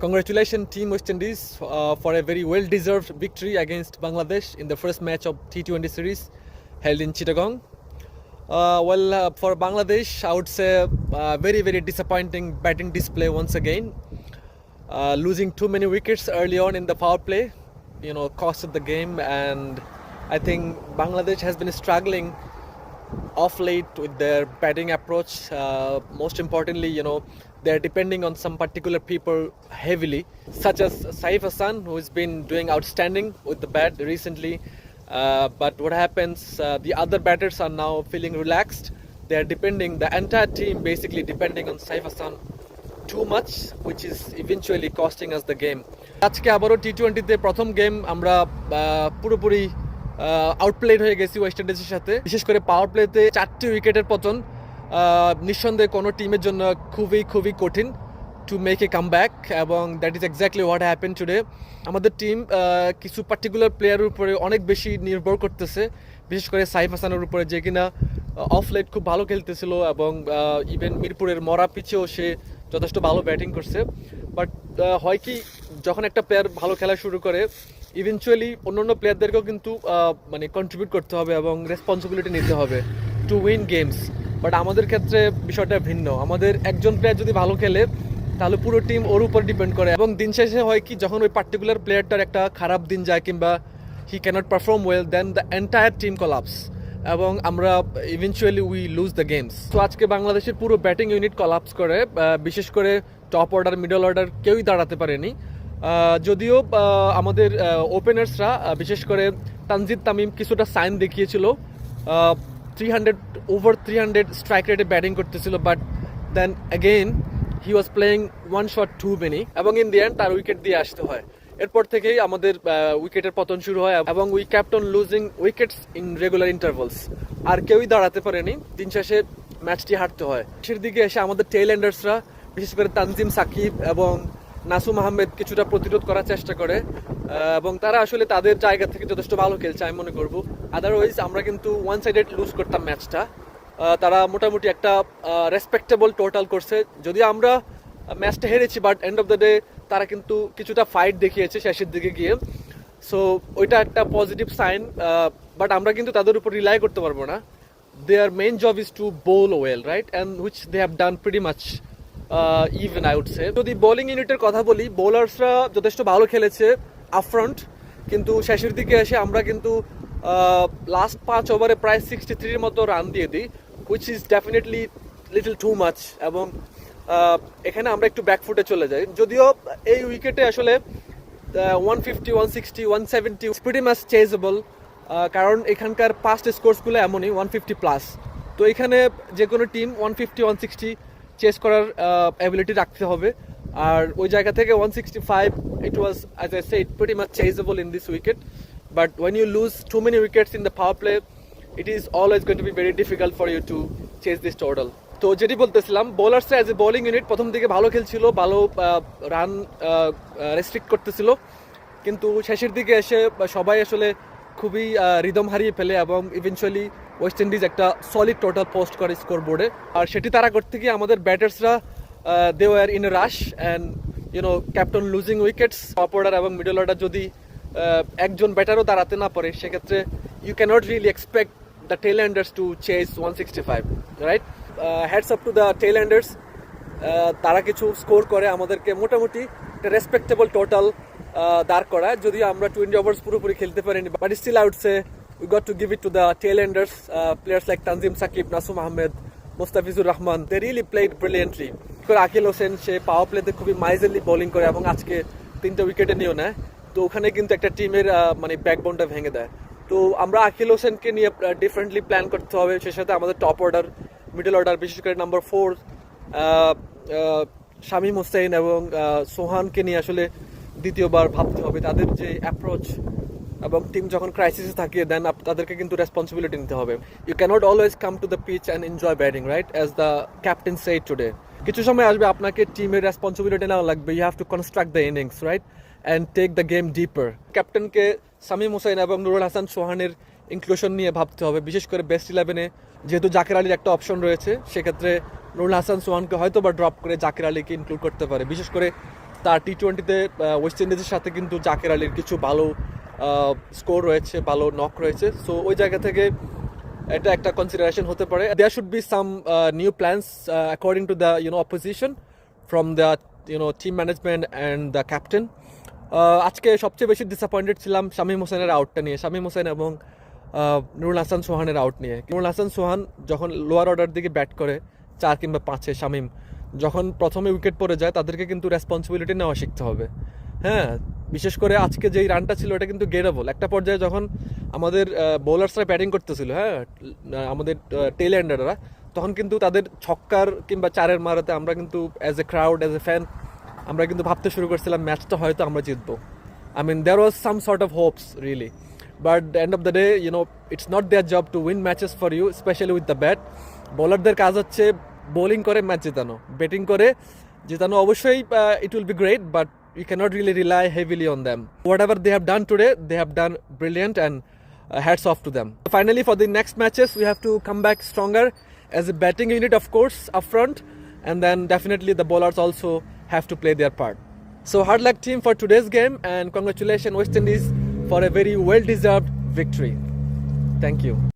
Congratulations, Team West Indies, uh, for a very well deserved victory against Bangladesh in the first match of T20 series held in Chittagong. Uh, well, uh, for Bangladesh, I would say uh, very, very disappointing batting display once again. Uh, losing too many wickets early on in the power play, you know, costed the game, and I think Bangladesh has been struggling off late with their batting approach. Uh, most importantly, you know, they're depending on some particular people heavily, such as Saif Hassan, who's been doing outstanding with the bat recently. Uh, but what happens, uh, the other batters are now feeling relaxed. They're depending, the entire team basically depending on Saif Hassan too much, which is eventually costing us the game. আজকে আবারও টি টোয়েন্টিতে প্রথম game আমরা আহ, পুরোপুরি outplayed হয়ে গেছি West ইন্ডিজের সাথে। বিশেষ করে পাওয়ার প্লেতে চারটি উইকেটের পতন নিঃসন্দেহে কোনো টিমের জন্য খুবই খুবই কঠিন to make a come back এবং that is exactly what happen today আমাদের টিম কিছু পার্টিকুলার প্লেয়ারের উপরে অনেক বেশি নির্ভর করতেছে, বিশেষ করে সাইফ হাসানের উপরে যে কিনা অফ লাইট খুব ভালো খেলতেছিল এবং ইভেন মিরপুরের মরা পিছেও সে যথেষ্ট ভালো ব্যাটিং করছে। বাট হয় কি, যখন একটা প্লেয়ার ভালো খেলা শুরু করে ইভেনচুয়ালি অন্যান্য প্লেয়ারদেরকেও কিন্তু মানে কন্ট্রিবিউট করতে হবে এবং রেসপন্সিবিলিটি নিতে হবে টু উইন গেমস বাট আমাদের ক্ষেত্রে বিষয়টা ভিন্ন। আমাদের একজন প্লেয়ার যদি ভালো খেলে, তাহলে পুরো টিম ওর উপর ডিপেন্ড করে। এবং দিন শেষে হয় কি, যখন ওই পার্টিকুলার প্লেয়ারটার একটা খারাপ দিন যায় কিংবা he cannot perform well then the entire team collapse এবং আমরা eventually we lose the games তো আজকে বাংলাদেশের পুরো ব্যাটিং ইউনিট কলাপস করে বিশেষ করে টপ অর্ডার মিডল অর্ডার কেউই দাঁড়াতে পারেনি। যদিও আমাদের ওপেনার্সরা বিশেষ করে তানজিদ তামিম কিছুটা সাইন দেখিয়েছিল। Three hundred over three hundred strike রেটে ব্যাটিং করতেছিল but then again he was playing one shot too many এবং ইন দি এন্ড তার উইকেট দিয়ে আসতে হয়। এরপর থেকেই আমাদের উইকেটের পতন শুরু হয়, এবং we kept on losing wickets in regular intervals আর কেউই দাঁড়াতে পারেনি, দিন শেষে ম্যাচটি হারতে হয়। শেষের দিকে এসে আমাদের টেইল এন্ডার্সরা বিশেষ করে তানজিম, সাকিব এবং নাসুম আহমেদ কিছুটা প্রতিরোধ করার চেষ্টা করে এবং তারা আসলে তাদের জায়গা থেকে যথেষ্ট ভালো খেলছে, আমি মনে করব। আদারওয়াইজ আমরা কিন্তু ওয়ান সাইডেড লুজ করতাম ম্যাচটা তারা মোটামুটি একটা রেসপেক্টেবল টোটাল করছে। যদি আমরা ম্যাচটা হেরেছি but end of the day তারা কিন্তু কিছুটা ফাইট দেখিয়েছে শেষের দিকে গিয়ে। সো ওইটা একটা পজিটিভ সাইন বাট আমরা কিন্তু তাদের উপর রিলাই করতে পারব না। Their main job is to bowl well right and which they have done pretty much even I say যদি বোলিং ইউনিটের কথা বলি বোলার্সরা যথেষ্ট ভালো খেলেছে আপফ্রন্ট কিন্তু শেষের দিকে এসে আমরা কিন্তু লাস্ট পাঁচ ওভারে প্রায় সিক্সটি থ্রির মতো রান দিয়ে দিই which is definitely little too much এবং এখানে আমরা একটু ব্যাকফুটে চলে যাই। যদিও এই উইকেটে আসলে one fifty one sixty one seventy pretty much chasable কারণ এখানকার পাস্ট স্কোর্সগুলো এমনই ওয়ান ফিফটি প্লাস তো এখানে যে কোনো team one fifty one sixty chase করার অ্যাবিলিটি রাখতে হবে। আর ওই জায়গা থেকে one sixty five it was as I said pretty much chasable in this wicket but when you lose too many wickets in the power play it is always going to be very difficult for you to chase this total তো যেটি বলতেছিলাম বোলার্সরা as a bowling unit প্রথম দিকে ভালো খেলছিল, ভালো run restrict করতেছিল। কিন্তু শেষের দিকে এসে সবাই আসলে খুবই রিদম হারিয়ে ফেলে এবং ইভেনচুয়ালি ওয়েস্ট ইন্ডিজ একটা সলিড টোটাল পোস্ট করে স্কোর বোর্ডে আর সেটি তারা করতে গিয়ে আমাদের ব্যাটার্সরা they were in rush and you know kept losing wickets top order এবং মিডল অর্ডার যদি একজন ব্যাটারও দাঁড়াতে না পারে, সেক্ষেত্রে you cannot really expect the tail to chase one sixty five right heads up to the tail তারা কিছু স্কোর করে আমাদেরকে। মোটামুটি একটা রেসপেক্টেবল টোটাল দাঁড় করায়। যদিও আমরা টোয়েন্টি ওভার্স পুরোপুরি খেলতে পারিনি but still out say we got to give it to the tail enders players like Tanzim Sakib Nasum Ahmed Mustafizur Rahman they really played brilliantly Akeal Hosein say power প্লেতে খুবই মাইজেলি bowling করে এবং আজকে তিনটে উইকেটে নিয়েও নেয়। তো ওখানে কিন্তু একটা টিমের মানে ব্যাকবোনটা ভেঙে দেয়। তো আমরা আকিল হোসেনকে নিয়ে ডিফারেন্টলি প্ল্যান করতে হবে। সে সাথে আমাদের টপ অর্ডার মিডল অর্ডার বিশেষ করে নাম্বার ফোর শামীম হোসেন এবং সোহানকে নিয়ে আসলে দ্বিতীয়বার ভাবতে হবে তাদের যে অ্যাপ্রোচ এবং টিম যখন ক্রাইসিসে থাকে দেন তাদেরকে কিন্তু রেসপন্সিবিলিটি নিতে হবে। You cannot always come to the pitch and enjoy batting right as the captain said today কিছু সময় আসবে আপনাকে টিমের রেসপন্সিবিলিটি নেওয়া লাগবে। You have to construct the innings right and take the game deeper ক্যাপ্টেনকে Shamim Hossain এবং নুরুল হাসান সোহানের ইনক্লুশন নিয়ে ভাবতে হবে। বিশেষ করে বেস্ট ইলেভেনে যেহেতু জাকের আলীর একটা অপশন রয়েছে, সেক্ষেত্রে নুরুল হাসান সোহানকে হয়তো বা ড্রপ করে জাকির আলীকে ইনক্লুড করতে পারে। বিশেষ করে তার টি টোয়েন্টিতে ওয়েস্ট ইন্ডিজের সাথে কিন্তু জাকের আলীর কিছু ভালো স্কোর রয়েছে, ভালো নক রয়েছে। সো ওই জায়গা থেকে এটা একটা কনসিডারেশন হতে পারে। There should be some new plans according to the you know opposition from the you know team management and the captain আজকে সবচেয়ে বেশি ডিসঅ্যাপয়েন্টেড ছিলাম শামীম হোসেনের আউটটা নিয়ে। শামীম হোসেন এবং নুরুল হাসান সোহানের আউট নিয়ে। নুরুল হাসান সোহান যখন লোয়ার অর্ডার দিকে ব্যাট করে, চার কিংবা পাঁচে শামীম যখন প্রথমে উইকেট পড়ে যায় তাদেরকে কিন্তু রেসপন্সিবিলিটি নেওয়া শিখতে হবে। হ্যাঁ বিশেষ করে আজকে যেই রানটা ছিল এটা কিন্তু গেটেবল একটা পর্যায়ে যখন আমাদের বোলার্সরা ব্যাটিং করতেছিল হ্যাঁ আমাদের টেল এন্ডাররা তখন কিন্তু তাদের ছক্কার কিংবা চারের মারাতে আমরা কিন্তু as a crowd as a fan আমরা কিন্তু ভাবতে শুরু করছিলাম ম্যাচটা হয়তো আমরা জিতবো। I mean there was some sort of hopes really. But the of the day you know, it's not their job to win matches for you, especially with the বোলারদের কাজ হচ্ছে বোলিং করে ম্যাচ জেতানো ব্যাটিং করে জেতানো অবশ্যই it will be great but you cannot really rely heavily on them whatever they have done today they have done brilliant and hats off to them. Finally, for the next matches, we have to come back stronger as a batting unit, of course, up front, and then definitely the bowlers also have to play their part. So, hard luck, team, for today's game, and congratulations, West Indies, for a very well deserved victory. Thank you.